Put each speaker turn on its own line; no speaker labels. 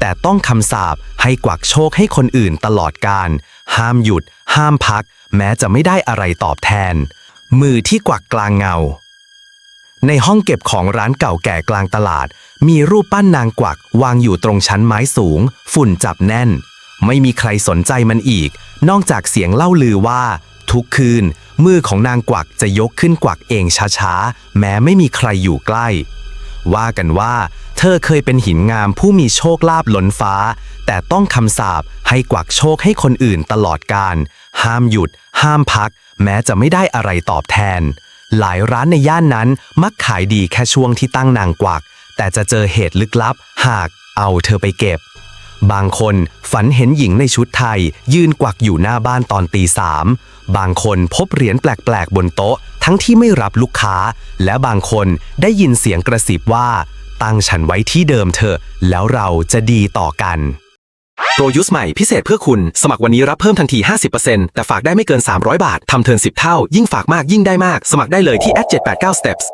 แต่ต้องคำสาปให้กวักโชคให้คนอื่นตลอดการ ห้ามหยุด ห้ามพัก แม้จะไม่ได้อะไรตอบแทน มือที่กวักกลางเงา ในห้องเก็บของร้านเก่าแก่กลางตลาด มีรูปปั้นนางกวักวางอยู่ตรงชั้นไม้สูง ฝุ่นจับแน่น ไม่มีใครสนใจมันอีก นอกจากเสียงเล่าลือว่า ทุกคืน มือของนางกวักจะยกขึ้นกวักเองช้าๆ แม้ไม่มีใครอยู่ใกล้ ว่ากันว่า เธอเคยเป็นหินงามผู้มีโชคลาภล้นฟ้า แต่ต้องคำสาปให้กวักโชคให้คนอื่นตลอดการ ห้ามหยุด ห้ามพัก แม้จะไม่ได้อะไรตอบแทน หลายร้านในย่านนั้นมักขายดีแค่ช่วงที่ตั้งนางกวัก แต่จะเจอเหตุลึกลับ หากเอาเธอไปเก็บ บางคนฝันเห็นหญิงในชุดไทย ยืนกวักอยู่หน้าบ้านตอนตีสามบางคนพบเหรียญแปลกๆบนโต๊ะ ทั้งที่ไม่รับลูกค้า และบางคนได้ยินเสียงกระซิบว่า ตั้งฉันไว้ที่เดิมเถอะ แล้วเราจะดีต่อกัน โปรยุสใหม่พิเศษเพื่อคุณ สมัครวันนี้รับเพิ่มทันที 50%แต่ฝากได้ไม่เกิน 300 บาท ทำเทิร์น10 เท่า ยิ่งฝากมากยิ่งได้มาก สมัครได้เลยที่ @789steps